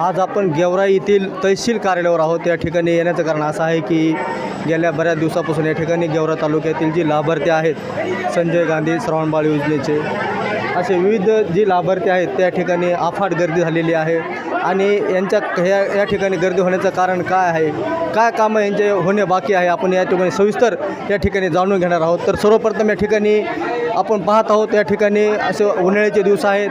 आज आपण गेवराई येथील तहसील कार्यालयावर आहोत. या ठिकाणी येण्याचं कारण असं आहे की गेल्या बऱ्याच दिवसापासून या ठिकाणी गेवरा तालुक्यातील जी लाभार्थी आहेत संजय गांधी श्रावणबाळ योजनेचे असे विविध जी लाभार्थी आहेत त्या ठिकाणी अफाट गर्दी झालेली आहे. आणि यांच्या ह्या या ठिकाणी गर्दी होण्याचं कारण काय आहे? काय कामं यांचे होणे बाकी आहे? आपण या ठिकाणी सविस्तर या ठिकाणी जाणून घेणार आहोत. तर सर्वप्रथम या ठिकाणी आपण पाहत आहोत या ठिकाणी असे उन्हाळ्याचे दिवस आहेत.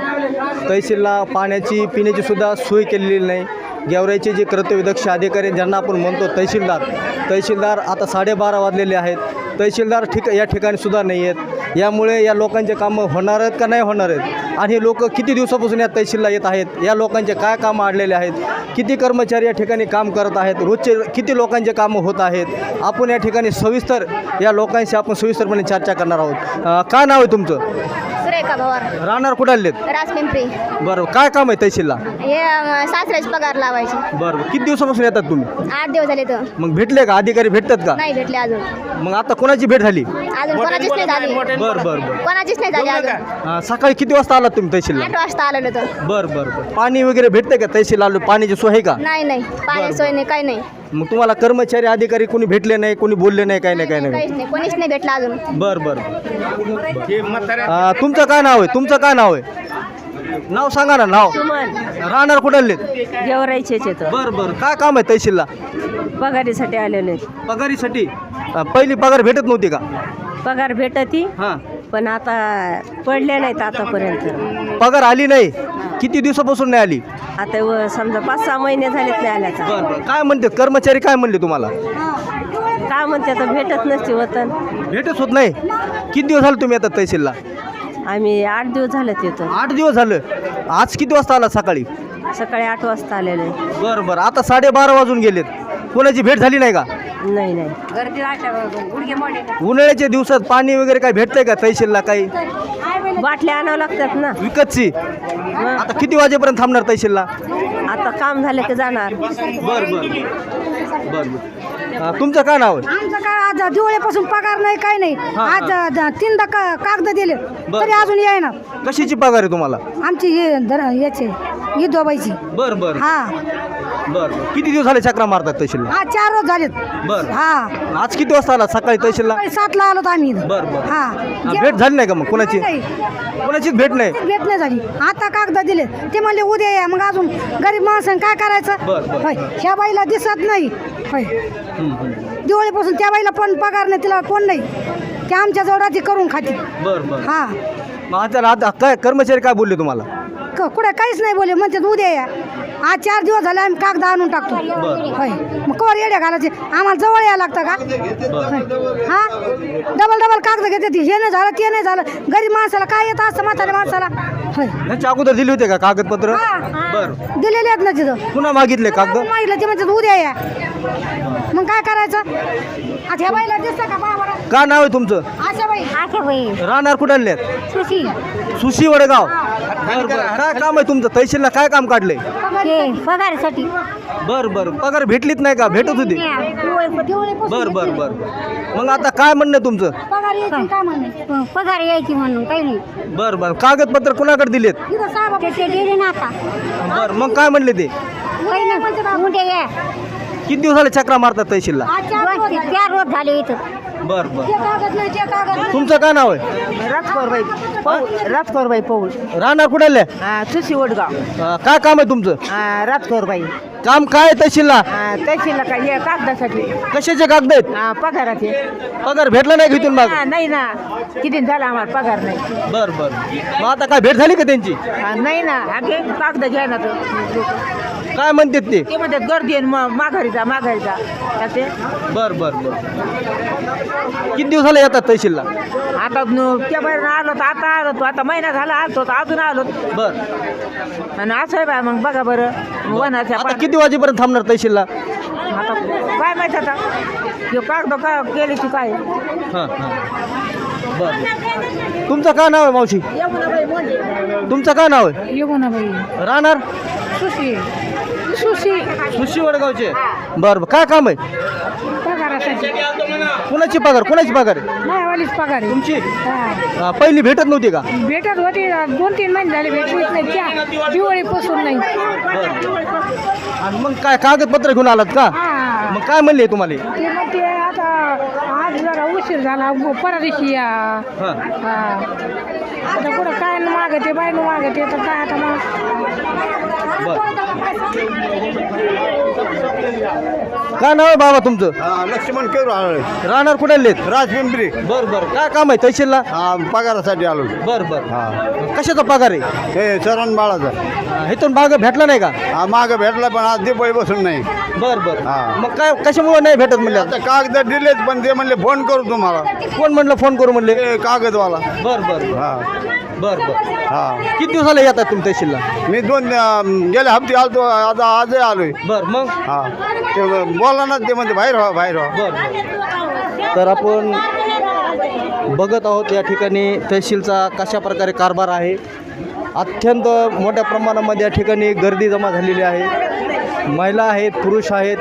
तहसीलला पाण्याची पिण्याची सुद्धा सोय केलेली नाही. गेवराईचे जे कर्तव्यदक्ष अधिकारी आहेत, ज्यांना आपण म्हणतो तहसीलदार तहसीलदार आता साडेबारा वाजलेले आहेत. तहसीलदार ठिक या ठिकाणी सुद्धा नाही आहेत. यामुळे या लोकांचे कामं होणार आहेत का नाही होणार आहेत? आणि हे लोक किती दिवसापासून या तहसीलला येत आहेत? या लोकांचे काय कामं आणलेले आहेत? किती कर्मचारी या ठिकाणी काम करत आहेत? रोजचे किती लोकांचे कामं होत आहेत? आपण या ठिकाणी सविस्तर या लोकांशी आपण सविस्तरपणे चर्चा करणार आहोत. काय नाव आहे तुमचं? सुरेखा पवार राहणार कुठं आलेत? राजपिंपरी बरं काय काम आहे तहसीलला? हे अं, सासऱ्याचे पगार लावायचे. बरं किती दिवसापासून येतात तुम्ही? आठ दिवस झाले तर मग भेटले का? अधिकारी भेटतात का? नाही भेटले अजून. मग आता कोणाची भेट झाली? अजून कोणाचीच नाही झाली. बरं बरं बरं. कोणाचीच नाही झाली अजून. सकाळी किती वाजता आलात तुम्ही तहसीलला? आठ वाजता आलेलो तर बरं बरं बरं. पाणी वगैरे भेटते का तहसील आलो? पाण्याची सोय आहे का? नाही नाही. पाणी सोय नाही काही नाही. मग तुम्हाला कर्मचारी अधिकारी कोणी भेटले नाही कोणी बोलले नाही काही नाही काही नाही. काहीच नाही कोणीच नाही भेटलं अजून. बरं बरं अं, तुमचं काय नाव आहे? तुमचं काय नाव आहे? नाव सांगा ना नाव. राहणार कुठं आलेत? गेवरायचेच येतं बरं बरं. काय काम आहे तहसीलला? पगारीसाठी आलेले पगारीसाठी. अं, पहिली पगार भेटत नव्हती का? पगार भेटती. हां. पण आता पडले नाहीत आतापर्यंत. पगार आली नाही. किती दिवसापासून नाही आली? आता व समजा पाच सहा महिने झालेत नाही आल्याचा. बरं बरं. काय म्हणते? कर्मचारी काय म्हणले तुम्हाला? का म्हणते आता? भेटत नसते वतन. भेटच होत नाही. किती दिवस झाले तुम्ही आता तहसीलला? आम्ही आठ दिवस झालेत येतो. आठ दिवस झालं. आज किती वाजता आला सकाळी? सकाळी आठ वाजता आलेले बरं बरं. आता साडेबारा वाजून गेलेत. कोणाची भेट झाली नाही का? नाही नाही. गर्दी उन्हाळ्याच्या दिवसात पाणी वगैरे काय भेटतंय का तहसीलला काही? बाटल्या आणावं लागतात ना. विकतची. आता किती वाजेपर्यंत थांबणार तहसीलला? आता काम झालं की जाणार. बरं बरं. बरं बरं. तुमचं काय नाव आहे? आमचं काय आज दिवाळीपासून पगार नाही काय नाही. हा, आज द- तीनदा का कागद दिले. बरं. तरी अजून येईना. कशाची पगार आहे तुम्हाला? आमची हे दर याचे विधवाबाईची बरं बरं. हा. बरं बरं. किती दिवस झाले चक्रा मारतात तहसीलला? हा चार रोज झालेत. बरं. हा. आज किती वाजता आला सकाळी तहसीलला? सकाळी सातला आलो तर आम्ही इथं. बरं बरं. हा. हा, भेट झाली नाही का मग? कोणाची? नाही, कोणाचीच भेट नाही? भेट नाही झाली. आता कागद दिले ते म्हणले उद्या या. मग अजून गरीब माणसाने काय करायचं. होय ह्या बाईला दिसत नाही. होय. दिवाळीपासून त्या बाईला पण पगार नाही तिला कोण नाही. ते आमच्या जवळ ती करून खाते. बरं बरं. हा. मग आता आता काय कर्मचारी काय बोलले तुम्हाला? क- कुठे काहीच नाही बोले म्हणते उद्या या. आज चार दिवस झाले आम्ही कागद आणून टाकतो. बरं. होय. मग कवर येड्या घालायचे. आम्हाला जवळ यायला लागतं का? होय. हा? डबल डबल कागद घेते ती. हे नाही झालं ते नाही झालं. गरीब माणसाला काय येतं असं म्हाताऱ्या माणसाला? होय. ह्याच्या अगोदर दिले होते का कागदपत्र? हा. बरं. दिलेले आहेत ना तिथं. पुन्हा मागितले कागद? मागितलं. ते म्हणतात उद्या या. मग काय करायचं? आता ह्या बाईला दिसतं का बरं का नाव आहे तुमचं? आशा बाई. आशा बाई. राहणार कुठं आणलेत सुशी. सुशी वडगाव. बरं बरं. काय काम आहे तुमचं? तहसीलला काय काम काढलंय? पगारासाठी. बरं बरं. पगार भेटलीच नाही का? भेटत होती. बरं बरं बरं. मग आता काय म्हणणं आहे तुमचं? पगार यायची का म्हणणे? पगार यायची म्हणून काही नाही. बरं बरं. कागदपत्र कुणाकडे दिलेत? इथं साहेब ते दिले ना आता. बरं मग काय म्हणले ते? काही नाही उद्या या. किती दिवस झाले चक्रा मारतात तहसीलला? चार रोज झाले इथं. बरं बरं. ते कागद नाही ते कागद नाही. तुमचं काय नाव आहे? राजकोरबाई. पौल राजकोरबाई पौल राहणार कुठे आले सुशी वडगाव. काय काम आहे तुमचं? राजकोरबाई. काम काय आहे तहसीलला? तहसीलला काय हे कागदासाठी. कशाचे कागद आहेत? पगाराचे. पगार भेटला नाही घेतून मग? नाही ना. किती झाला आम्हाला पगार नाही. बरं बरं. मग आता काय भेट झाली का त्यांची? नाही ना. अगे कागद घ्या ना काय म्हणतात ते? ते म्हणतात गर्दी आहे मग माघारी जा माघारी जा. ते? बर बर बर. किती दिवस झाले येतात तहसीलला? आता न- त्या बाहेर आलो तर आता आलो तो. आता महिना झाला आलो तर अजून आलो. बर. आणि असं आहे बा मग बघा बरं. वनाच्या आता पाण्यात- किती वाजेपर्यंत थांबणार तहसीलला? आता काय माहिती आता? हे कागद काय केली ती काय? हां हां. बर. तुमचं काय नाव आहे मावशी? तुमचं काय नाव आहे? राहणार? सुशी सुशी. सुशी वडगावचे? बरं बरं. काय काम आहे? पगारासाठी. कोणाची पगार? कोणाची पगार आहे? नाही वालीच पगार आहे. तुमची? हा. पहिली भेटत नव्हती का? भेटत होती. दोन तीन महिने झाले भेटलीच नाही. त्या दिवाळीपासून नाही. आणि मग काय कागदपत्र घेऊन आलात का? हा. मग काय म्हणले तुम्हाला? ते मग ते आता आज जरा उशीर झाला. परा दिवशी या. हां. हा. आता कुठं काय न मागते बाय न मागते तर काय आता मग? काय नाव आहे बाबा तुमचं? हा, लक्ष्मण केरू आलोय राहणार कुठे लेत राजपिंपरी बर बर. काय काम आहे तहसीलला? हा पगारासाठी आलो. बर बर. हा. कशाचा पगार आहे? हे चरण बाळाचा. इथून भाग भेटला नाही का? हा माग भेटला पण आज दिवाळी बसून नाही. बर बर. हा. मग काय कशामुळे नाही भेटत म्हणले? आता कागद दिलेच पण ते म्हणले फोन करू तुम्हाला. कोण म्हणलं फोन करू म्हणले? ते कागदवाला. बर बर हा. बर बर. हा. किती दिवसाला येतात तुम्ही तहसीलला? मी दोन अं, गेल्या हप्ते आलतो आता आजही आलोय. बर मग? हा. ते बोला ना ते म्हणते बाहेर व्हा बाहेर व्हा. बर तर आपण बघत आहोत या ठिकाणी तहसीलचा कशा प्रकारे कारभार आहे. अत्यंत मोठ्या प्रमाणामध्ये या ठिकाणी गर्दी जमा झालेली आहे. महिला आहेत पुरुष आहेत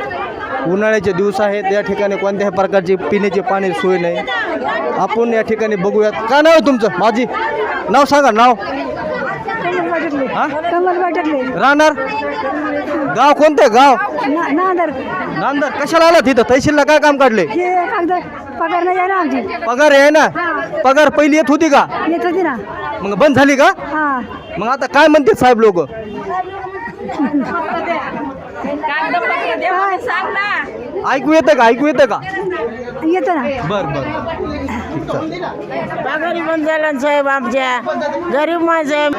उन्हाळ्याचे दिवस आहेत. या ठिकाणी कोणत्याही प्रकारची पिण्याची पाणी सोय नाही. आपण या ठिकाणी बघूयात. काय नाव आहे तुमचं? माझी? नाव सांगा नाव. हा? कमल राहणार? गाव कोणतं आहे? गाव? नांदर. नांदर. कशाला आला तिथं? तहसीलला काय काम काढले? हे कागद पगार नाही आहे ना आमची. पगार आहे ना? पगार पहिली येत होती का? येत होती ना. मग बंद झाली का? हा. मग आता काय म्हणते साहेब लोक? ऐकू येतं का? ऐकू येतं का? येतं ना. बर बर. पगारी बंद झाला ना साहेब आमच्या. गरीब माणसं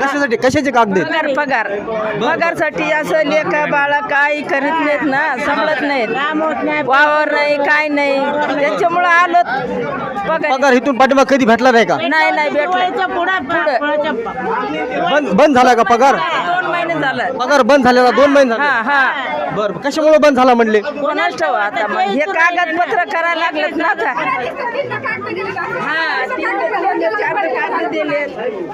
कशासाठी? कशाचे कागद आहेत? पगार पगार. पगारसाठी असं लेखा बाळा काही करीत नाहीत ना समजत नाहीत. वावर नाही काय नाही. त्याच्यामुळं आलो पगार. पगार इथून पाठीमाग कधी भेटला नाही का? नाही नाही भेटलं. पुढं बंद बंद झाला का पगार? दोन महिने झालं. पगार बंद झालेला दोन महिने हा झाले. हा बर कशामुळे बंद झाला म्हणले? कोणाच ठेवा आता? मग हे कागदपत्र करायला लागलेत ना आता. हा.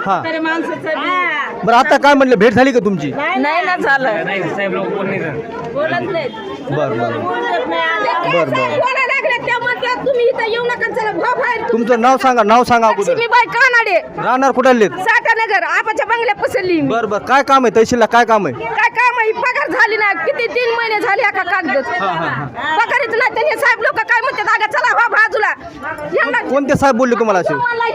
हा. तरी माणसाचं बरं आता काय म्हणले भेट झाली का तुमची? नाही ना झालं. बोलत नाहीत. बर बर. बोलत नाही आलं. बर बर. बोलायला लागले त्या म्हणतात तुम्ही इथं येऊ नका चला भाव बाहेर तुमचं नाव सांगा नाव सांगा अगोदर. मी बाय कानाडे. राहणार कुठे साठानगर आपाच्या बंगल्या पसरली. मी बर बर. काय काम आहे? तहसीलला काय काम आहे? काय काम आहे? पगार झाली ना किती तीन महिने झाले एका कागद पगारीच नाही. हे साहेब लोक काय म्हणतात? अगं चला हो बाजूला. यांना कोणते साहेब बोलले तुम्हाला असे? मला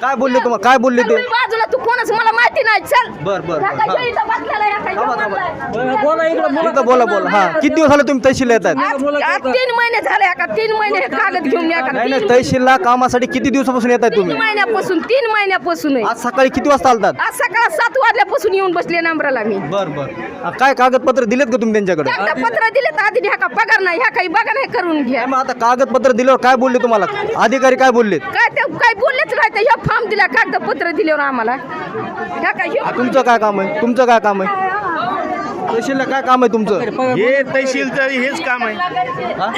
काय बोलले तुम्हाला काय बोलले ते? बाजूला तू कोणाच मला माहिती नाही. चल. बर बर. काय ह्यो इथं बसलेला, थांबा, थांबा. बोला बोला हा. किती दिवस झाले तुम्ही तहसील येत आहेत आज आज तीन महिने झाले एका तीन महिने हे कागद घेऊन या का? नाही तीन तहसीलला कामासाठी किती दिवसापासून येत आहे तीन तुम्ही महिन्यापासून तीन महिन्यापासून आहे. आज सकाळी किती वाजता आलतात? आज सकाळ सात वाजल्यापासून येऊन बसले नंबराला मी. बर बर. काय कागदपत्र दिलेत का तुम्ही त्यांच्याकडे? एकदा पत्र दिले तर आधी ह्या का? पगार नाही ह्या काही बघा नाही करून घ्या. मग आता कागदपत्र दिल्यावर काय बोलले तुम्हाला? अधिकारी काय बोललेत? काय ते काय बोललेच नाही तर ह्या फॉर्म दिला कागदपत्र दिल्यावर आम्हाला. ह्या काय ह्यो- तुमचं काय काम आहे? तुमचं काय काम आहे? तहसीलला काय काम आहे तुमचं? हे तहसीलचं हेच काम आहे. हा?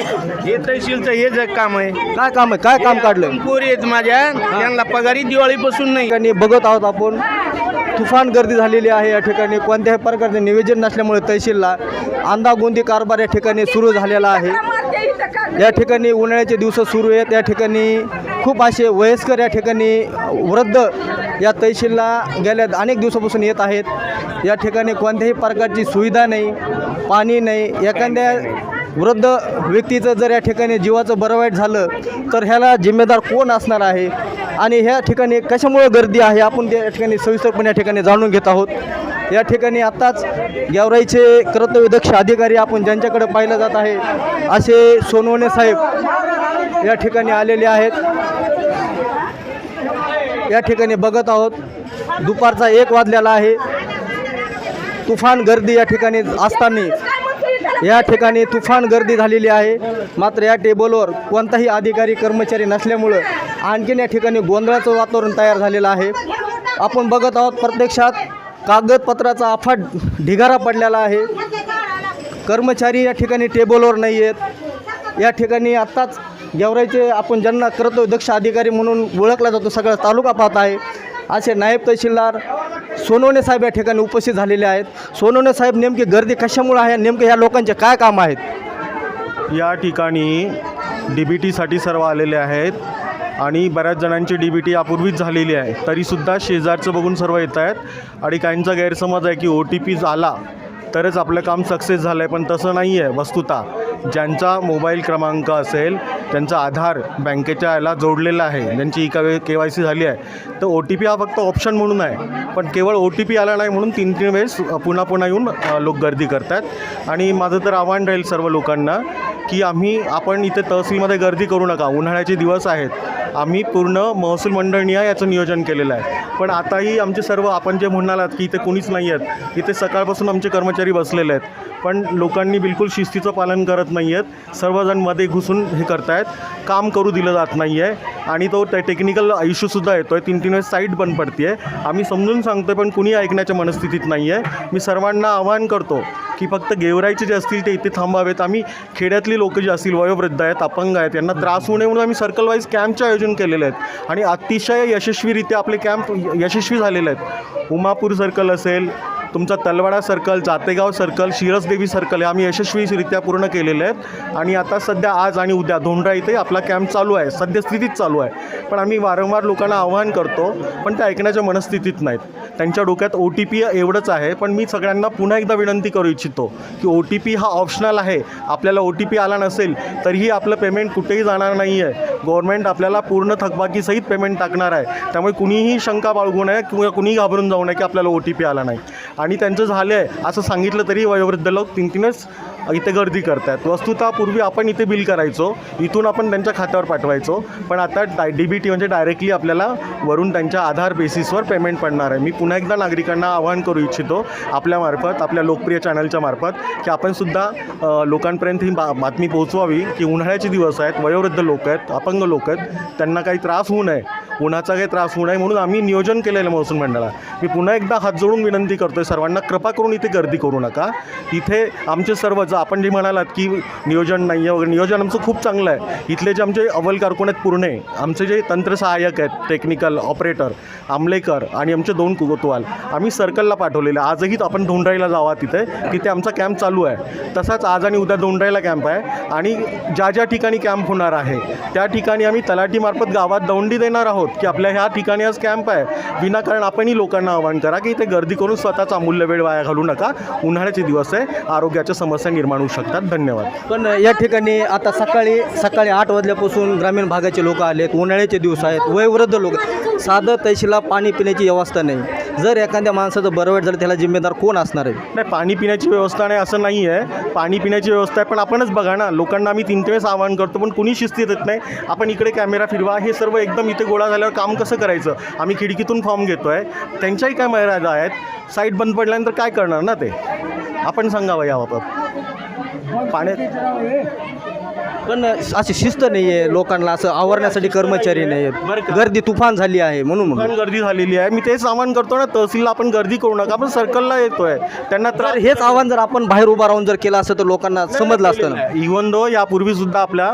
हे तहसीलचं हेच काम आहे. काय काम आहे? काय काम काढलंय? पोरी आहेत माझ्या त्यांना पगारी दिवाळीपासून नाही. ठिकाणी बघत आहोत आपण. तुफान गर्दी झालेली आहे या ठिकाणी. कोणत्याही प्रकारचे नियोजन नसल्यामुळे तहसीलला अंदागोंदी कारभार या ठिकाणी सुरू झालेला आहे. या ठिकाणी उन्हाळ्याचे दिवस सुरू आहेत. या ठिकाणी खूप असे वयस्कर या ठिकाणी वृद्ध या तहसीलला गेल्या अनेक दिवसापासून येत आहेत. या ठिकाणी कोणत्याही प्रकारची सुविधा नाही पाणी नाही. एखाद्या वृद्ध व्यक्तीचं जर या ठिकाणी जीवाचं बरं वाईट झालं तर ह्याला जिम्मेदार कोण असणार आहे? आणि ह्या ठिकाणी कशामुळे गर्दी आहे आपण त्या ठिकाणी सविस्तरपणे या ठिकाणी जाणून घेत आहोत. या ठिकाणी आत्ताच गेवराईचे कर्तव्यदक्ष अधिकारी आपण ज्यांच्याकडे पाहिलं जात आहे असे सोनवणे साहेब या ठिकाणी आलेले आहेत. या ठिकाणी बघत आहोत. दुपारचा एक वाजलेला आहे. तुफान गर्दी या ठिकाणी असताना. या ठिकाणी तुफान गर्दी झालेली आहे. मात्र या टेबलवर कोणताही अधिकारी कर्मचारी नसल्यामुळं आणखीन या ठिकाणी गोंधळाचं वातावरण तयार झालेलं आहे. आपण बघत आहोत प्रत्यक्षात कागदपत्राचा अफाट ढिगारा पडलेला आहे. कर्मचारी या ठिकाणी टेबलवर नाही आहेत या ठिकाणी आत्ताच गेवराईचे आपण ज्यांना करतो दक्ष अधिकारी म्हणून ओळखला जातो सगळा तालुका पाहत आहे. असे नायब तहसीलदार सोनवणे साहेब या ठिकाणी उपस्थित झालेले आहेत. सोनवणे साहेब नेमकी गर्दी कशामुळे आहे? नेमके ह्या लोकांचे काय काम आहेत? या ठिकाणी डी बी टीसाठी सर्व आलेले आहेत आणि बऱ्याच जणांची डी बी टी यापूर्वीच झालेली आहे. तरीसुद्धा शेजारचं बघून सर्व येत आहेत. आणि काहींचा गैरसमज आहे की ओ टी पी आला तरच आपलं काम सक्सेस झालं आहे पण तसं नाही आहे वस्तुता. ज्यांचा मोबाईल क्रमांक असेल त्यांचा आधार बँकेच्या याला जोडलेला आहे. ज्यांची ई के वाय सी झाली आहे. तर ओ टी पी हा फक्त ऑप्शन म्हणून आहे. पण केवळ ओ टी पी आला नाही म्हणून तीन तीन वेळेस पुन्हा पुन्हा येऊन लोक गर्दी करतात आणि माझं तर आव्हान राहील सर्व लोकांना की आम्ही आपण इथे तहसीलमध्ये गर्दी करू नका. उन्हाळ्याचे दिवस आहेत. आम्ही पूर्ण महसूल मंडळनिहाय याचं नियोजन केलेलं आहे. पण आताही आमचे सर्व आपण जे म्हणालात की इथे कोणीच नाही आहेत इथे सकाळपासून आमचे कर्मचारी बसलेले आहेत. पण लोकांनी बिलकुल शिस्तीचं पालन करत नाही आहेत. सर्वजणमध्ये घुसून हे करतायत. काम करू दिलं जात नाही आहे आणि तो ते टेक्निकल इश्यूसुद्धा येतो आहे तीन तीन वेळेस साईट बंद पडते आहे आम्ही समजून सांगतो पण कुणी ऐकण्याच्या मनस्थितीत नाही आहे मी सर्वांना आवाहन करतो की फक्त गेवरायचे जे असतील ते इथे थांबावेत. आम्ही खेड्यातली लोक जी असतील वयोवृद्ध आहेत अपंग आहेत यांना त्रास होऊ नये म्हणून आम्ही सर्कल वाईज कॅम्पचे आयोजन केलेले आहेत. आणि अतिशय यशस्वीरित्या आपले कॅम्प यशस्वी झालेले आहेत. उमापूर सर्कल असेल तुमचा Talwada circle Jategaon circle Shirasdevi circle हे आम्ही यशस्वीरित्या पूर्ण केलेले आहेत. आणि आता सध्या आज आणि उद्या धोंडरा इथे आपला कॅम्प चालू आहे. सद्यस्थितीत चालू आहे. पण आम्ही वारंवार लोकांना आवाहन करतो पण ते ऐकण्याच्या मनस्थितीत नाहीत. त्यांच्या डोक्यात ओ टी पी एवढंच आहे पण मी सगळ्यांना पुन्हा एकदा विनंती करू इच्छितो की ओ टी पी हा ऑप्शनल आहे. आपल्याला ओ टी पी आला नसेल तरीही आपलं पेमेंट कुठेही जाणार नाही आहे गव्हर्नमेंट आपल्याला पूर्ण थकबाकीसहित पेमेंट टाकणार आहे. त्यामुळे कुणीही शंका बाळगू नये किंवा कुणीही घाबरून जाऊ नये की आपल्याला ओ टी पी आला नाही. आणि त्यांचं झालं आहे असं सांगितलं तरी वयोवृद्ध लोक तीन तीनच इथे गर्दी करतात वस्तुतः पूर्वी आपण इथे बिल करायचो. इथून आपण त्यांच्या खात्यावर पाठवायचो. पण आता डाय डी बी टी म्हणजे डायरेक्टली आपल्याला वरून त्यांच्या आधार बेसिसवर पेमेंट पडणार आहे. मी पुन्हा एकदा नागरिकांना आवाहन करू इच्छितो आपल्यामार्फत आपल्या लोकप्रिय चॅनलच्या मार्फत की आपण सुद्धा लोकांपर्यंत ही बा बातमी पोहोचवावी की उन्हाळ्याचे दिवस आहेत वयोवृद्ध लोक आहेत अपंग लोक आहेत त्यांना काही त्रास होऊ नये उन्हाचा काही त्रास होऊ नये म्हणून आम्ही नियोजन केलेलं महसूल मंडळात मी पुन्हा एकदा हात जोडून विनंती करतो आहे सर्वांना कृपा करून इथे गर्दी करू नका. इथे आमचे सर्व जा आपण जे म्हणालात की नियोजन नाही आहे वगैरे. नियोजन आमचं खूप चांगलं आहे. इथले जे आमचे अव्वल कारकुन आहेत पूर्णे आमचे जे तंत्र सहाय्यक आहेत टेक्निकल ऑपरेटर आमलेकर आणि आमचे दोन कुगोतवाल आम्ही सर्कलला पाठवलेले. आजही आपण धोंडराईला जावा तिथे. तिथे आमचा कॅम्प चालू आहे. तसाच आज आणि उद्या धोंडराईला कॅम्प आहे. आणि ज्या ज्या ठिकाणी कॅम्प होणार आहे त्या ठिकाणी आम्ही तलाठीमार्फत गावात दौंडी देणार आहोत की आपल्या ह्या ठिकाणी आज कॅम्प आहे विनाकारण आपणही लोकांना आवाहन करा की इथे गर्दी करून स्वतःचा अमूल्य वेळ वाया घालू नका. उन्हाळ्याचे दिवस आहे. आरोग्याच्या समस्या निर्माण होऊ शकतात. धन्यवाद. पण या ठिकाणी आता सकाळी सकाळी आठ वाजल्यापासून ग्रामीण भागाचे लोक आलेत उन्हाळ्याचे दिवस आहेत वयोवृद्ध लोक. साधं तैशीला पाणी पिण्याची व्यवस्था नाही. जर एखाद्या माणसाचं बरं वाईट झालं त्याला जिम्मेदार कोण असणार आहे? नाही पाणी पिण्याची व्यवस्था नाही असं नाही आहे. पाणी पिण्याची व्यवस्था आहे पण आपणच बघा ना लोकांना आम्ही तीन वेळेस आवाहन करतो पण कुणी शिस्ती येत नाही. आपण इकडे कॅमेरा फिरवा हे सर्व एकदम इथे गोळा झाल्यावर काम कसं करायचं? आम्ही खिडकीतून फॉर्म घेतो आहे त्यांच्याही काय मर्यादा आहेत? साईट बंद पडल्यानंतर काय करणार ना ते? आपण सांगावं याबाबत. पाण्यात पण अशी शिस्त नाही आहे लोकांना असं आवरण्यासाठी कर्मचारी नाही आहेत? गर्दी तुफान झाली आहे म्हणून पण गर्दी झालेली आहे. मी तेच आवाहन करतो ना तहसीलला आपण गर्दी करू नका आपण सर्कलला येतोय. त्यांना तर त्रास हेच आव्हान जर आपण बाहेर उभा राहून जर केलं असतं तर लोकांना समजलं असतं ना? इव्हन दो यापूर्वी सुद्धा आपल्या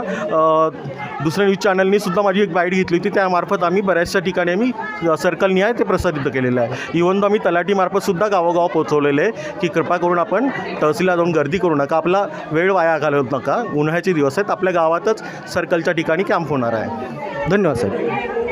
दुसऱ्या न्यूज चॅनलनी सुद्धा माझी एक बाईट घेतली होती. त्यामार्फत आम्ही बऱ्याचशा ठिकाणी आम्ही सर्कल निहाय ते प्रसारित केलेलं आहे. इव्हन दो आम्ही तलाठीमार्फत सुद्धा गावोगाव पोहोचवलेले आहे की कृपा करून आपण तहसीलला जाऊन गर्दी करू नका. आपला वेळ वाया घालवत नका. उन्हाळ्याचे दिवस आहेत आपल्या गावातच सर्कलच्या ठिकाणी कॅम्प होणार आहे. धन्यवाद साहेब.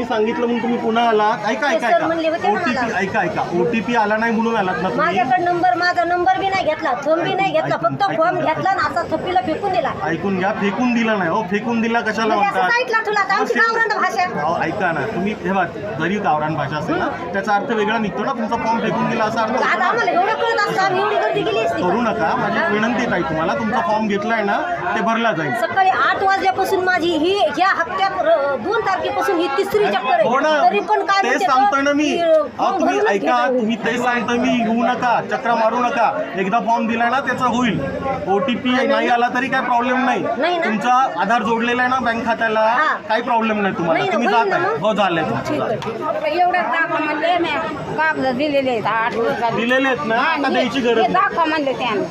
मी सांगितलं म्हणून तुम्ही पुन्हा आलात. ऐका ऐका सर म्हणले ऐका होते ओ ना टी पी मला. ऐका ऐका. ओ टी पी आला नाही म्हणून आलात ना तुम्ही. माझ्याकडे नंबर माझा नंबर बी नाही घेतला. फोन बी नाही घेतला. फक्त फॉर्म घेतला ना. असा थप्पीला फेकून दिला. ऐकून घ्या. फेकून दिला नाही. हो फेकून दिला कशाला म्हणजे असं म्हणतात? साईटला ठेवला तर आमची गावरान भाषा. अहो, ऐका ना. तुम्ही हे बघ जरी गावरान भाषा असेल ना त्याचा अर्थ वेगळा निघतो ना. तुमचा फॉर्म फेकून दिला असा अर्थ मग होतो आता ना. आम्हाला एवढं कळत असतं. आम्ही एवढी गर्दी केली असती करू नका. माझी एक विनंती आहे तुम्हाला. तुमचा फॉर्म घेतलाय ना ते भरला जाईल. सकाळी आठ वाजल्यापासून माझी ही ह्या हप्त्यात र- दोन तारखेपासून ही तिसरी चक्कर हो ना आहे तरी पण काय तेच म्हणते सांगतोय ना मी की, अहो, फॉर्म तुम्ही भरूनच ऐका घेतो. तुम्ही. तेच सांगतोय मी येऊ नका चक्रा मारू नका. एकदा फॉर्म दिलाय ना त्याचा होईल. ओ टी पी नाही आला तरी काय प्रॉब्लेम नाही. नाही ना? तुमचा आधार जोडलेला आहे ना बँक खात्याला हा. काही प्रॉब्लेम नाही तुम्हाला. ना, तुम्ही होईल जात ना मग? हो झालंय तुमचं एवढं दाखवा म्हणले मी कागद दिलेले आहेत आठ दिवसात दिलेले आहेत ना आता द्यायची गरज नाही. दाखवा म्हणले त्यानं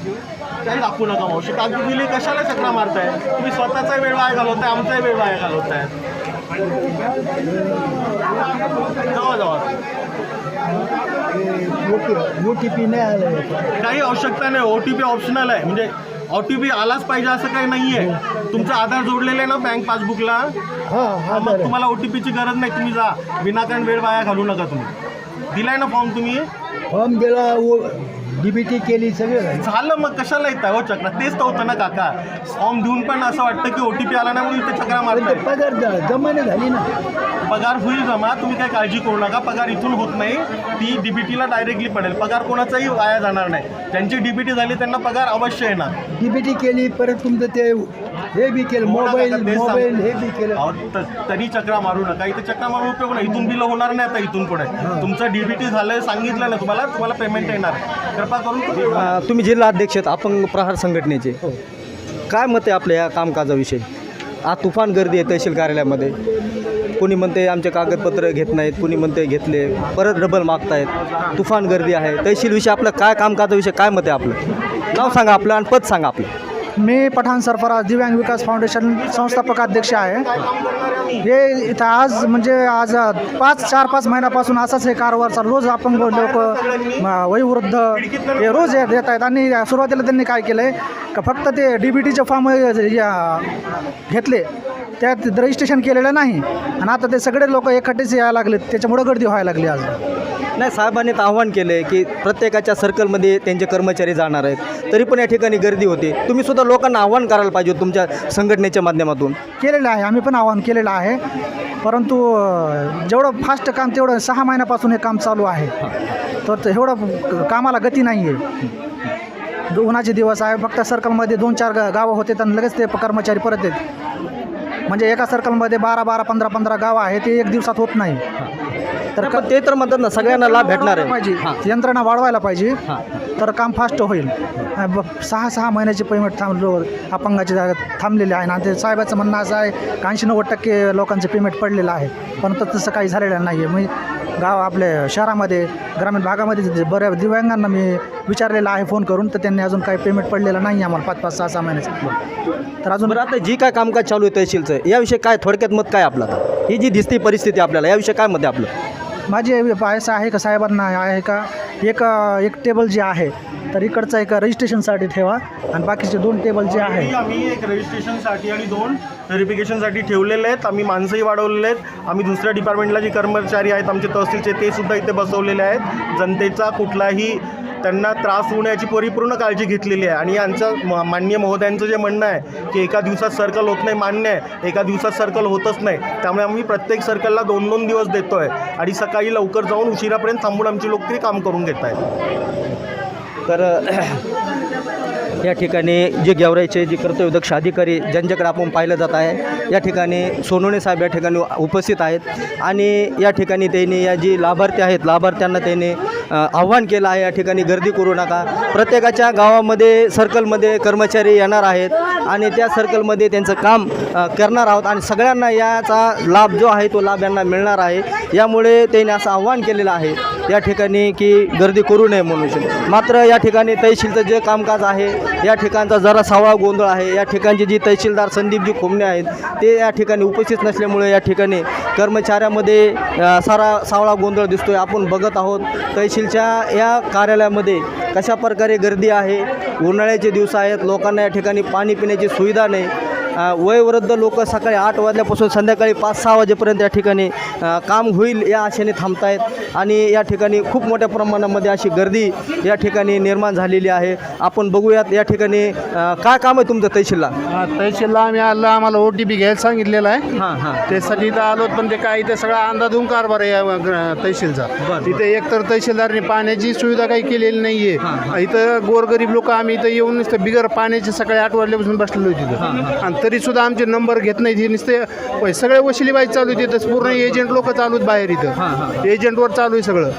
काही दाखवू नका मावशी कागद दिले कशाला चक्रा मारताय? तुम्ही स्वतःचा वेळ वाया घालवताय आमचाही वेळ वाया घालवताय. जावा जावा काही आवश्यकता नाही ओ टी पी ऑप्शनल आहे. म्हणजे ओ टी पी आलाच पाहिजे असं काही नाही आहे तुमचं आधार जोडलेलं आहे ना बँक पासबुकला हा, मग तुम्हाला ओ टी पीची गरज नाही. तुम्ही जा. विनाकारण वेळ वाया घालू नका तुम्ही. दिलाय ना फॉर्म तुम्ही? फॉर्म दिला डीबीटी केली सगळं. झालं मग कशाला येत हो चक्रा? तेच तर होतं ना काका. फॉर्म देऊन पण असं वाटतं की ओ टी पी आला नाही म्हणून इथे चक्रा मारताय. पगार जमा नाही झाली ना. पगार होईल जमा तुम्ही काय काळजी करू नका. पगार इथून होत नाही. ती डीबीटीला डायरेक्टली पडेल. पगार कोणाचाही वाया जाणार नाही. ज्यांची डीबीटी झाली त्यांना पगार अवश्य येणार. डीबीटी केली परत तुमचं ते हे बी केलं मोबाईल मोबाईल हे बी केलं. तरी चक्रा मारू नका. इथे चक्रा मारून उपयोग नाही. इथून बिल होणार नाही आता इथून पुढे. तुमचं डीबीटी झालंय सांगितलं ना तुम्हाला तुम्हाला पेमेंट येणार. कृपा करून तुम्ही- जिल्हा अध्यक्ष आहेत अपंग प्रहार संघटनेचे. काय मत आहे आपल्या या कामकाजाविषयी? आज तुफान गर्दी आहे तहसील कार्यालयामध्ये. कोणी म्हणते आमचे कागदपत्र घेत नाहीत. कोणी म्हणते घेतले. परत डबल मागतायत. तुफान गर्दी आहे. तहसीलविषयी आपलं काय कामकाजाविषयी काय मत आहे आपलं? नाव सांगा आपलं आणि पद सांगा आपलं. मी पठाण सरफराज दिव्यांग विकास फाउंडेशन संस्थापक अध्यक्ष आहे. हे इथं आज म्हणजे आज पाच चार पाच महिन्यापासून असाच हे कारवारचा रोज अपंग लोक वयोवृद्ध हे रोज येत येत आहेत. आणि सुरुवातीला त्यांनी काय केलं आहे का फक्त ते डी बी टीचे फॉर्म घेतले. त्यात रजिस्ट्रेशन केलेलं नाही. आणि आता ते सगळे लोक एकखट्टेच यायला लागलेत. त्याच्यामुळं गर्दी व्हायला लागली आज. नाही साहेबांनी तर आव्हान केलं आहे की प्रत्येकाच्या सर्कलमध्ये त्यांचे कर्मचारी जाणार आहेत. तरी पण या ठिकाणी गर्दी होते. तुम्ही सुद्धा लोकांना आव्हान करायला पाहिजे तुमच्या संघटनेच्या माध्यमातून. केलेलं आहे. आम्ही पण आवाहन केलेलं आहे. परंतु जेवढं फास्ट काम तेवढं सहा महिन्यापासून हे काम चालू आहे. तर ते एवढं कामाला गती नाही आहे उन्हाचे दिवस आहे. फक्त सर्कलमध्ये दोन चार गावं होते आणि लगेच ते कर्मचारी परत येत. म्हणजे एका सर्कलमध्ये बारा बारा पंधरा पंधरा गावं आहे ते एक दिवसात होत नाही. तर तर पण ते तर म्हणतात ना सगळ्यांना लाभ भेटणार आहे. पाहिजे. यंत्रणा वाढवायला पाहिजे. तर काम फास्ट होईल. ब- सहा सहा महिन्याचे पेमेंट थांबलो अपंगाचे जागा थांबलेले आहे आणि ते साहेबाचं म्हणणं असं आहे की ऐंशी नव्वद टक्के लोकांचे पेमेंट पडलेलं आहे. परंतु तसं काही झालेलं नाही आहे मी गाव आपल्या शहरामध्ये ग्रामीण भागामध्ये जे बऱ्या दिव्यांगांना मी विचारलेलं आहे फोन करून. तर त्यांनी अजून काही पेमेंट पडलेलं नाही आहे आम्हाला. पाच पाच सहा सहा महिन्याचं. तर अजून बरं आता जी काय कामकाज चालू आहे तहसीलचं याविषयी काय थोडक्यात मत काय आपलं आता? ही जी दिसती परिस्थिती आपल्याला याविषयी काय मत आहे आपलं? माझे पायसा आहे का साहेबांना आहे का? एक एक टेबल जे आहे तर इकडचं एक रजिस्ट्रेशनसाठी ठेवा आणि बाकीचे दोन टेबल जे आहे. आम्ही- आम्ही एक रजिस्ट्रेशनसाठी आणि दोन व्हेरिफिकेशनसाठी ठेवलेले आहेत. आम्ही माणसंही वाढवलेले आहेत. आम्ही दुसऱ्या डिपार्टमेंटला जे कर्मचारी आहेत आमचे तहसीलचे ते सुद्धा इथे बसवलेले आहेत. जनतेचा कुठलाही त्यांना त्रास होऊ याची परिपूर्ण काळजी घेतलेली आहे. आणि यांचं मान्य महोदयांचं जे म्हणणं आहे की एका दिवसात सर्कल होत नाही मान्य आहे. एका दिवसात सर्कल होतच नाही. त्यामुळे आम्ही प्रत्येक सर्कलला दोन दोन दिवस देतो आहे आणि सकाळी लवकर जाऊन उशिरापर्यंत थांबून आमची लोक तरी काम करून घेत आहेत तर या ठिकाणी जे गेवराईचे जे कर्तव्यदक्ष अधिकारी ज्यांच्याकडे आपण पाहिलं जात आहे या ठिकाणी सोनवणे साहेब या ठिकाणी उपस्थित आहेत आणि या ठिकाणी त्यांनी या जी लाभार्थी आहेत लाभार्थ्यांना त्यांनी आव्हान केलं आहे या ठिकाणी गर्दी करू नका. प्रत्येकाच्या गावामध्ये सर्कलमध्ये कर्मचारी येणार आहेत आणि त्या सर्कलमध्ये त्यांचं काम करणार आहोत आणि सगळ्यांना याचा लाभ जो आहे तो लाभ यांना मिळणार आहे. यामुळे त्यांनी असं आव्हान केलेलं आहे या ठिकाणी की गर्दी करू नये म्हणून. मात्र या ठिकाणी तहसीलचं जे कामकाज आहे या ठिकाणचा जरा सावळा गोंधळ आहे. या ठिकाणचे जी तहसीलदार संदीपजी खोमणे आहेत ते या ठिकाणी उपस्थित नसल्यामुळे या ठिकाणी कर्मचाऱ्यामध्ये सारा सावळा गोंधळ दिसतो आहे आपण बघत आहोत तहसीलच्या या कार्यालयामध्ये कशा प्रकारे गर्दी आहे? उन्हाळ्याचे दिवस आहेत लोकांना या ठिकाणी पाणी पिण्याची सुविधा नाही. वयोवृद्ध लोक सकाळी आठ वाजल्यापासून संध्याकाळी पाच सहा वाजेपर्यंत या ठिकाणी काम होईल या आशेने थांबतायत. आणि या ठिकाणी खूप मोठ्या प्रमाणामध्ये अशी गर्दी या ठिकाणी निर्माण झालेली आहे. आपण बघूयात या ठिकाणी काय काम आहे तुमचं तहसीलला? तहसीलला आम्ही आलो आम्हाला ओ टी पी घ्यायला सांगितलेलं आहे. हां हां. त्यासाठी इथं आलो पण ते काय इथं सगळा अंदाधून कारभार आहे तहसीलचा. तिथे एकतर तहसीलदारने पाण्याची सुविधा काही केलेली नाही आहे इथं गोरगरीब लोक आम्ही इथं येऊन नुसतं बिगर पाण्याचे सकाळी आठ वाजल्यापासून बसलेलो तिथं आणि तरी सुद्धा आमचे नंबर घेत नाही नुसते पै- सगळे वशिलीबाई चालू आहे तिथं पूर्ण एजंट लोक चालू आहेत बाहेर इथं. एजंटवर चालू आहे सगळं.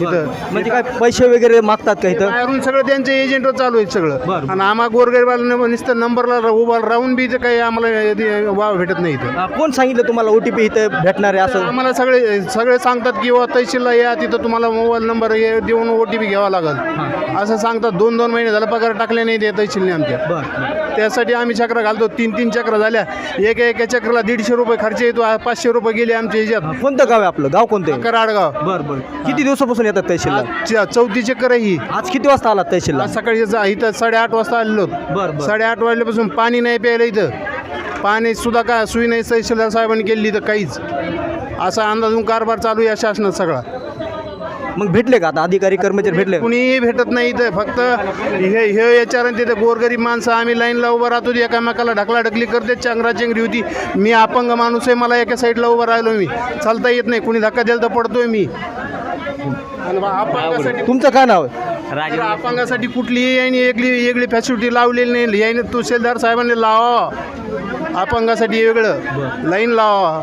इथं. म्हणजे काय पैसे वगैरे मागतात का इथं? बाहेरून सगळं त्यांच्या एजंटवर चालू आहे सगळं. आणि आम्हा गोरगरिबाला नुसतं नंबरला उभा राहून बी इथं काही आम्हाला वाव भेटत नाही इथं. कोण सांगितलं तुम्हाला ओ टी पी इथं भेटणार आहे असं? आम्हाला सगळे सगळे सांगतात की वा तहसीलला या तिथं तुम्हाला मोबाईल नंबर हे देऊन ओ टी पी घ्यावा लागल. असं सांगतात. दोन दोन महिने झालं पगार टाकले नाही ते तहसीलने आमच्या. त्यासाठी आम्ही चक्र घालतो. तीन तीन चक्र झाल्या. एक एका चक्राला दीडशे रुपये खर्च येतो आ- पाचशे रुपये गेले आमच्या ह्याच्यात. कोणतं गाव आहे आपलं? गाव कोणतं आहे? कराडगाव बरं बरं. किती दिवसापासून येतात तहसीलला? आज च- चौथी चक्कर आहे ही. आज किती वाजता आलात तहसीलला? आज सकाळी जा- इथं साडेआठ वाजता आलेलो. बरं, बरं. साडेआठ वाजल्यापासून पाणी नाही प्यायला इथं. पाणी सुद्धा काय सुई नाही तहसीलदार साहेबांनी केली इथं काहीच. असा अंदाजून कारभार चालू आहे या शासनात सगळा. मग भेटले का आता? अधिकारी कर्मचारी भेटले? कुणीही भेटत नाही इथं फक्त हे हे याच्यावर तिथे गोरगरीब माणसं आम्ही लाईनला उभं राहतो एकामेकाला ढकला ढकली करते चंगराचंगरी होती. मी अपंग माणूस आहे मला एका साईडला उभं राहिलो मी. चालता येत नाही कुणी धक्का दिला तर पडतोय मी. तुमचं काय नाव आहे? अपंगासाठी कुठलीही यांनी वेगळी वेगळी फॅसिलिटी लावलेली नाही. याने तहसीलदार साहेबांनी लावा. अपंगासाठी वेगळं. लाईन लावा.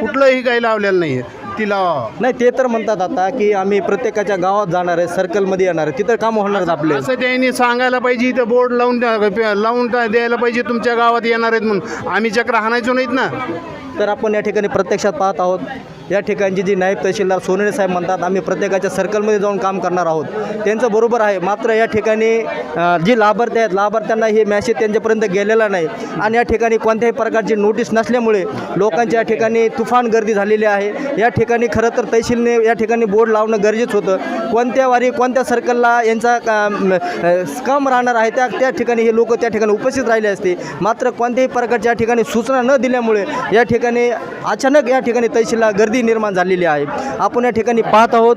कुठलंही काही लावलेलं नाही ती लावा नाही ते तर म्हणतात आता की आम्ही प्रत्येकाच्या गावात जाणार आहे सर्कलमध्ये येणार आहे. तिथं कामं होणार आहेत आपले. असं त्यांनी सांगायला पाहिजे इथं बोर्ड लावून द्या- लावून द्या- द्यायला पाहिजे तुमच्या गावात येणार आहेत म्हणून. आम्ही चक्र हाणायचो नाहीत ना. तर आपण या ठिकाणी प्रत्यक्षात पाहत आहोत. या ठिकाणची जी नायब तहसीलदार सोनेरे साहेब म्हणतात आम्ही प्रत्येकाच्या सर्कलमध्ये जाऊन काम करणार आहोत. त्यांचं बरोबर आहे मात्र या ठिकाणी जी लाभार्थी आहेत लाभार्थ्यांना हे मॅसेज त्यांच्यापर्यंत गेलेला नाही. आणि या ठिकाणी कोणत्याही प्रकारची नोटीस नसल्यामुळे लोकांच्या या ठिकाणी तुफान गर्दी झालेली आहे. या ठिकाणी खरं तर तहसीलने या ठिकाणी बोर्ड लावणं गरजेचं होतं. कोणत्या वारी कोणत्या सर्कलला यांचा काम राहणार आहे त्या त्या ठिकाणी हे लोक त्या ठिकाणी उपस्थित राहिले असते. मात्र कोणत्याही प्रकारच्या या ठिकाणी सूचना न दिल्यामुळे या ठिकाणी अचानक या ठिकाणी तहसीलला गर्दी निर्माण झालेली आहे. आपण या ठिकाणी पाहत आहोत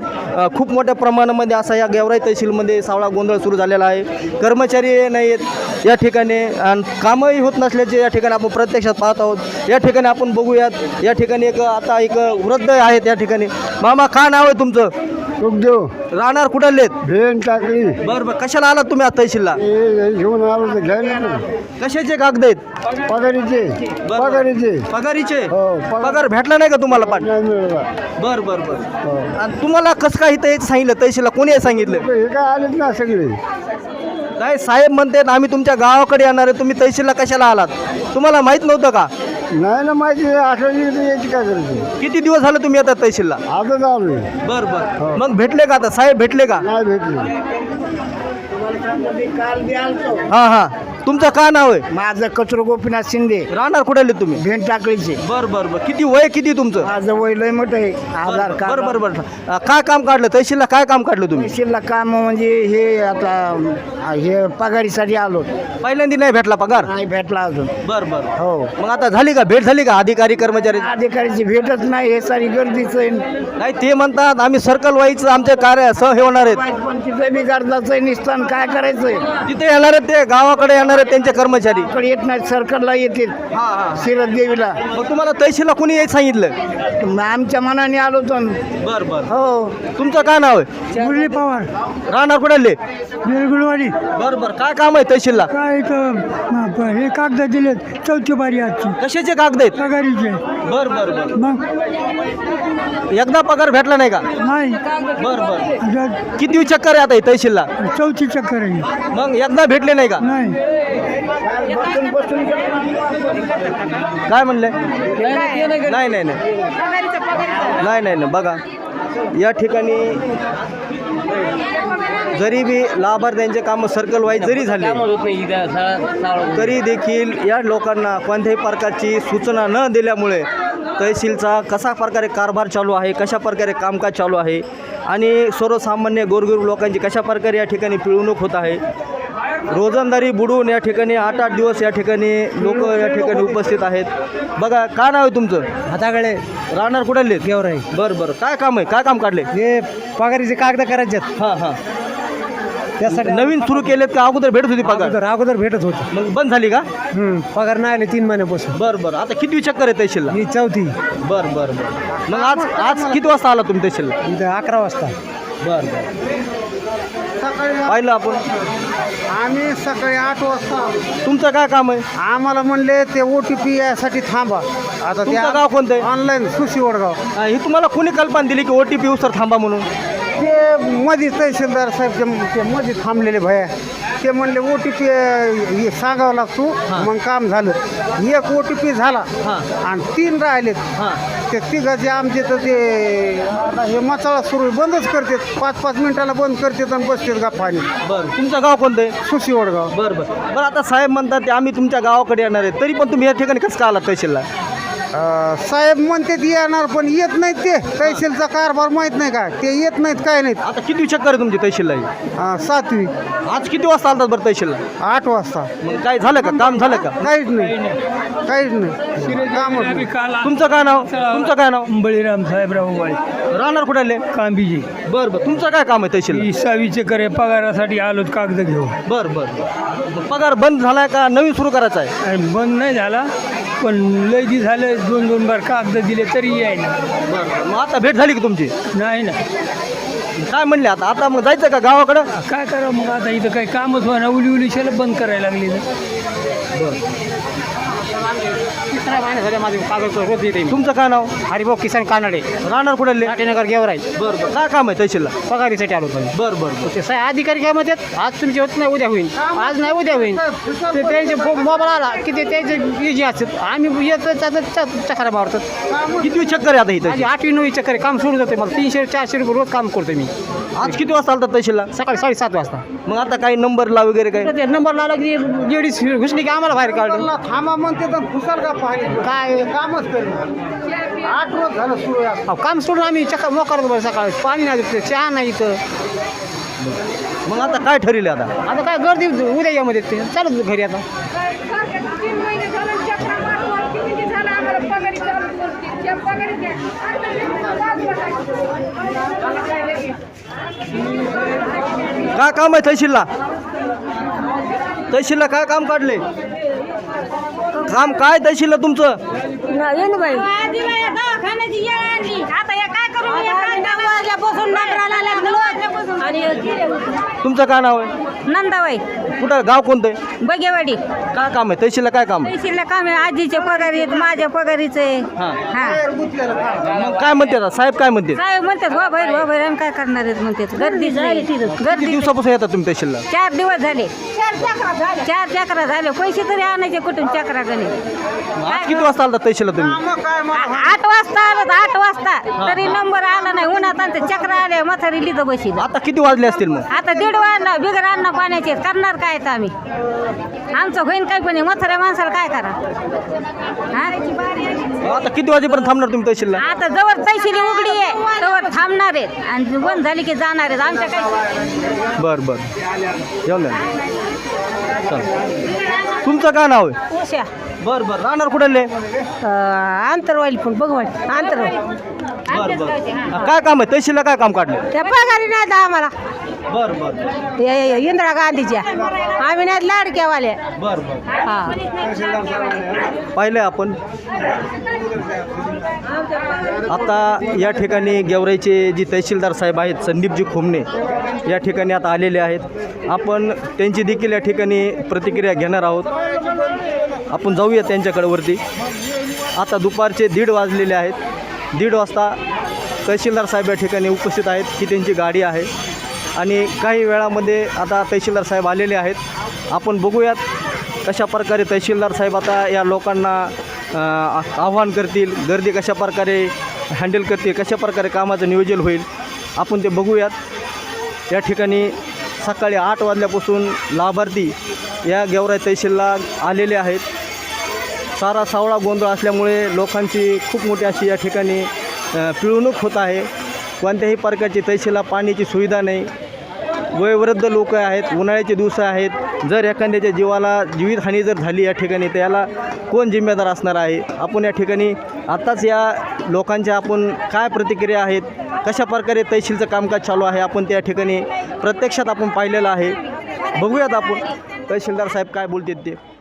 खूप मोठ्या प्रमाणामध्ये असा या गेवराई तहसीलमध्ये सावळा गोंधळ सुरू झालेला आहे. कर्मचारी नाही आहेत या ठिकाणी आणि कामही होत नसल्याचे या ठिकाणी आपण प्रत्यक्षात पाहत आहोत. या ठिकाणी आपण बघूयात या ठिकाणी एक आता एक वृद्ध आहेत या ठिकाणी. मामा काय नाव आहे तुमचं? सुखदेव. राहणार कुठले भेन टाकली. बरं बरं. कशाला आलात तुम्ही आता तहसीलला? घेऊन आलो. कशाचे कागद आहेत? पगारीचे. पगारीचे. पगारीचे? हो, पगार. भेटला नाही का तुम्हाला पाठ नाही. मिळाला बर बर. बर आणि तुम्हाला कसं काय इथं यायचं सांगितलं? तहसीलला कोणी हे सांगितलं? हे काय आलेत ना सगळे. काय साहेब म्हणतात आम्ही तुमच्या गावाकडे येणार आहे. तुम्ही तहसीलला कशाला आलात? तुम्हाला माहीत नव्हतं का? नाही ना माहिती आठवणी याची काय करायची किती दिवस झाले तुम्ही येतात तहसीलला? आलोय बर बर. मग भेटले का आता? साहेब भेटले का? नाही भेटली. हा हा. तुमचं काय नाव आहे? माझं कचरो गोपीनाथ शिंदे. राहणार कुठे तुम्ही? भेंट टाकळीचे बर बर बर. किती वय किती तुमचं? माझं वय लय मोठं आहे. आधार बर बर बर. अं, काय काम काढलं? तहसीलला काय काम काढलं तुम्ही? तहसीलला काम म्हणजे हे आता हे पगारीसाठी आलो. पहिल्यांदा नाही भेटला पगार? नाही भेटला अजून. बर बर. हो. मग आता झाली का? भेट झाली का अधिकारी कर्मचारी? अधिकारीची भेटच नाही हे सारी गर्दीच आहे. नाही ते म्हणतात आम्ही सर्कल वाईच आमचे कार्य सह हे होणार आहेत. पण तिथं बी गर्दाच आहे निस्तान काय करायचंय. तिथे येणार आहेत ते गावाकडे येणार आहेत त्यांचे कर्मचारी. इकडे येत नाही सरकारला येतील हा हा. सिरत देवीला. मग तुम्हाला तहसीलला कुणी यायचं सांगितलं? मग आमच्या मनाने आलो तर बर बर. हो. तुमचं काय नाव आहे? मुरली पवार. राहणार कुठले निरगुलवाडी बर बर. काय काम आहे तहसीलला? काय हे कागद दिलेत चौथी बारी आजची. कशाचे कागद आहेत? पगारीचे. बर बर बर. मग? एकदा पगार भेटला नाही का? नाही. बर बर. किती चक्कर आहे आता हे तहसीलला? चौथी चक्कर आहे. मग एकदा भेटले नाही का? नाही. काय म्हणले? नाही नाही नाही नाही नाही नाही. बघा या ठिकाणी जरी बी लाभार्थ्यांचे कामं सर्कल वाईज जरी झाले तरी देखील या लोकांना कोणत्याही प्रकारची सूचना न दिल्यामुळे तहसीलचा कसा प्रकारे कारभार चालू आहे कशा प्रकारे कामकाज चालू आहे आणि सर्वसामान्य गोरगरीब लोकांची कशा प्रकारे या ठिकाणी पिळवणूक होत आहे रोजंदारी बुडून या ठिकाणी आठ आठ दिवस या ठिकाणी लोक या ठिकाणी उपस्थित आहेत. बघा काय नाव आहे तुमचं? हाताकडे राहणार कुठले गेवर आहे बरं बरं. काय काम आहे? काय काम काढले हे पगारीचे कागद करायचे हां हां. त्यासाठी नवीन सुरू केलेत का? अगोदर भेटत होती पगार? अगोदर अगोदर भेटत होते. मग बंद झाली का? हम्म, पगार नाही आले तीन महिन्यापासून. बरं बरं. आता किती चक्कर आहे तहसीलला? ही चौथी. बरं बरं बरं. मग आज आज किती वाजता आला तुम्ही तहसीलला? इथं अकरा वाजता. बरं बरं. पाहिलं आपण. आम्ही सकाळी आठ वाजता तुमचं काय काम आहे? आम्हाला म्हणले ते ओ टी पी यासाठी थांबा. आता तुमचं गाव कोणतं आहे? ऑनलाईन सुशी वडगाव. हा, ही तुम्हाला कोणी कल्पना दिली की ओ टी पी उसर थांबा म्हणून? ते मध्ये तहसीलदार साहेब ते- ते मध्ये थांबलेले भया. ते म्हणले ओ टी पी सांगावं लागतो. मग काम झालं. एक ओ टी पी झाला. हां. आणि तीन राहिलेत. हां. ते तिघाचे आमचे तर ते आता हे मसाला सुरू आहे, बंदच करते पाच पाच मिनिटाला बंद करतात आणि बसतात गप्पाने बरं तुमचं गाव कोणतं आहे? सुशी वडगाव. बरं बरं. बरं आता साहेब म्हणतात ते आम्ही तुमच्या गावाकडे येणार आहे. तरी पण तुम्ही या ठिकाणी कसं का आलात तहसीलला? साहेब म्हणते येणार पण येत नाहीत ते. तहसीलचा कारभार माहीत नाही काय ते येत नाहीत काय नाहीत. आता किती चक्कर आहे तुमची तहसीलला ही? अं, सातवी. आज किती वाजता आलतात बरं तहसीलला? आठ वाजता. मग काय झालं का? काम झालं का? काहीच नाही. काहीच नाही. कामच नाही. तुमचं काय नाव? तुमचं काय नाव? बळीराम साहेबराव वाळे. राहणार कुठे आले कांबीजी. बरं बरं. तुमचं काय काम आहे तहसीलला? इसावीचे करे पगारासाठी आलोत कागद घेऊन. बरं बरं. पगार बंद झालाय का? नवीन सुरू करायचा आहे? आणि बंद नाही झाला पण लय दिवस झाले दोन दोन बार कागद दिले तरी यायना बरं मग आता भेट झाली की तुमची? नाही ना. काय म्हणले आता? आता मग जायचं का गावाकडं? काय करावं मग आता इथं काही कामच व्हायना उली उली शेला बंद करायला लागली ना. तुमचं काय नाव? हरिभाऊ किसन कानडे. राहणार कुठे? आले नगर गेवराई. बरं बरं. काय काम आहे तहसीलला? पगारीसाठी आलो पण बरं बरं ते साहेब अधिकारी काय म्हणतात? आज तुमची होत नाही उद्या होईल आज नाही उद्या होईल ते त्यांचे मोबाईल आला की ते त्यांचे इजी असतात. आम्ही येतो त्याचं चक्रा मारतात. किती चक्कर आहे आता इथं माझी आठवी नववी चक्कर आहे, काम सोडून जाते मला. तीनशे चारशे रुपये रोज काम करतो मी. आज किती वाजता आलतात तहसीलला? सकाळी साडेसात वाजता. मग आता काही नंबरला वगैरे काय तर ते नंबर लावला की लेडीज घुसली की आम्हाला बाहेर काढलं. थांबा म्हणते तर फुसाल का काय कामच आठ रोज झालं सुरू काम सोडून आम्ही चक्कर मोकार बरं सकाळी. पाणी नाही देत, चहा नाही इथं. मग आता काय ठरले आता? आता काय गर्दी उद्या यामध्ये ते. चालत घरी आता. तीन महिने झालं चक्रा मारतो किती दिवस झालं आम्हाला पगारी चालू करते त्या पगारी द्या. काय काम आहे तहसीलला? तहसीलला काय काम काढले? काम काय तहसीलला तुमचं? आणली आता या काय करू? मी? काय नऊ वाजल्यापासून नंबराला लागलो आणि तुमचं काय नाव आहे? नंदाबाई. कुठं गाव कोणतं आहे? बगेवाडी. काय काम आहे? तहसीलला काय काम आहे? पैशीला काम आहे. आजीचे पगारी आहेत माझ्या पगारीचे आहे. हां. हा. मग काय म्हणते आता? साहेब काय म्हणते? साहेब म्हणतात वा बाहेर वा बाहेर आम्ही काय करणार आहेत? म्हणतात गर्दी झाली किती गर्दी दिवसापासून येतात तुम्ही तहसीलला? चार दिवस झाले. चार चक्रा झाले. पैसे तरी आणायचे कुठून चक्रा गणे आज किती वाजता आलतात तहसीलला तुम्ही? आठ वाजता आलं तर आठ वाजता. तरी नंबर आला नाही. उन्हात आणि ते चक्र आले म्हातारी लिहिलं बशी आता किती वाजले असतील मग? आता दीड वाजला बिगर अन्न पाण्याचे करणार काय तर आम्ही? आमचं होईन काय पण म्हाताऱ्या माणसाला काय करा? हा? आता किती वाजेपर्यंत थांबणार तुम्ही तहसीलला? आता जवळ तैशिली उघडी आहे तवर थांबणार आहेत. आणि बंद झाली की जाणार आहेत. आमच्या काय बरं बरं. येऊन द्या. चल. तुमचं काय नाव आहे? उशा बरं बरं. राहणार कुठले? आंतरवाली पण बरं बरं. काय काम आहे? तहसीलला काय काम काढलं त्या पगारी नाही दा आम्हाला. बरं बरं. ये- ये- इंदिरा गांधीच्या. आम्ही नाही लाडक्यावाल्या बरं बरं. हा. पाहिलं आपण. आता या ठिकाणी गेवराईचे जी तहसीलदार साहेब आहेत संदीपजी खोमणे या ठिकाणी आता आलेले आहेत. आपण त्यांची देखील या ठिकाणी प्रतिक्रिया घेणार आहोत. आपण जाऊया त्यांच्याकडे वरती. आता दुपारचे दीड वाजलेले आहेत. दीड वाजता तहसीलदार साहेब या ठिकाणी उपस्थित आहेत की त्यांची गाडी आहे. आणि काही वेळामध्ये आता तहसीलदार साहेब आलेले आहेत. आपण बघूयात कशा प्रकारे तहसीलदार साहेब आता या लोकांना आव्हान करतील गर्दी कशा प्रकारे हँडल करतील कशा प्रकारे कामाचं नियोजन होईल आपण ते बघूयात. या ठिकाणी सकाळी आठ वाजल्यापासून लाभार्थी या गेवराई तहसीलला आलेले आहेत. सारा सावळा गोंधळ असल्यामुळे लोकांची खूप मोठी अशी या ठिकाणी पिळवणूक होत आहे. कोणत्याही प्रकारची तहसीलला पाण्याची सुविधा नाही. वयोवृद्ध लोक आहेत उन्हाळ्याचे दिवस आहेत. जर एखाद्याच्या जीवाला जीवितहानी जर झाली या ठिकाणी तर याला कोण जिम्मेदार असणार आहे? आपण या ठिकाणी आत्ताच या लोकांच्या आपण काय प्रतिक्रिया आहेत? कशा प्रकारे तहसीलचं कामकाज चालू आहे? आपण त्या ठिकाणी प्रत्यक्षात आपण पाहिलेलं आहे. बघूयात आपण. तहसीलदार साहेब काय बोलतात ते.